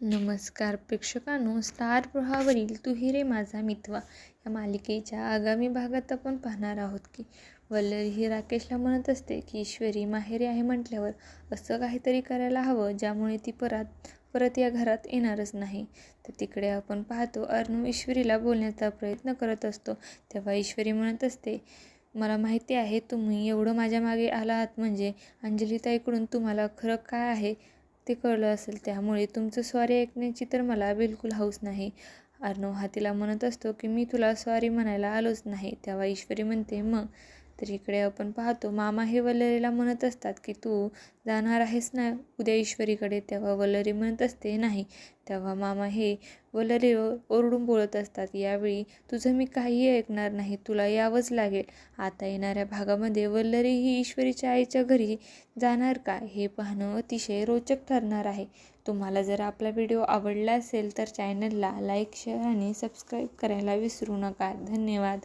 नमस्कार प्रेक्षकांनो स्टार प्रहावरील तू रे माझा मितवा. या मालिकेच्या आगामी भागात आपण पाहणार आहोत की वल्लरी ही राकेशला म्हणत असते की ईश्वरी माहेरी आहे म्हटल्यावर असं काहीतरी करायला हवं ज्यामुळे ती परत परत या घरात येणारच नाही तर तिकडे आपण पाहतो अर्णव ईश्वरीला बोलण्याचा प्रयत्न करत असतो. तेव्हा ईश्वरी म्हणत असते मला माहिती आहे तुम्ही एवढं माझ्या मागे आला आहात म्हणजे अंजलीताईकडून तुम्हाला खरं काय आहे? ते कळलं असेल त्यामुळे तुमचं स्वारी ऐकण्याची तर मला बिलकुल हौस नाही. अर्णव हातीला म्हणत असतो की मी तुला स्वारी म्हणायला आलोच नाही. तेव्हा ईश्वरी म्हणते मग तर इकडे आपण पाहतो मामा हे वल्लरीला म्हणत असतात की तू जाणार आहेस ना उद्या ईश्वरीकडे तेव्हा वल्लरी म्हणत असते नाही. तेव्हा मामा हे वल्लरी ओरडून बोलत असतात यावेळी तुझं मी काहीही ऐकणार नाही तुला यावंच लागेल. आता येणाऱ्या भागामध्ये वल्लरी ही ईश्वरीच्या आईच्या घरी जाणार का हे पाहणं अतिशय रोचक ठरणार आहे. तुम्हाला जर आपला व्हिडिओ आवडला असेल तर चॅनलला लाईक शेअर आणि सबस्क्राईब करायला विसरू नका. धन्यवाद.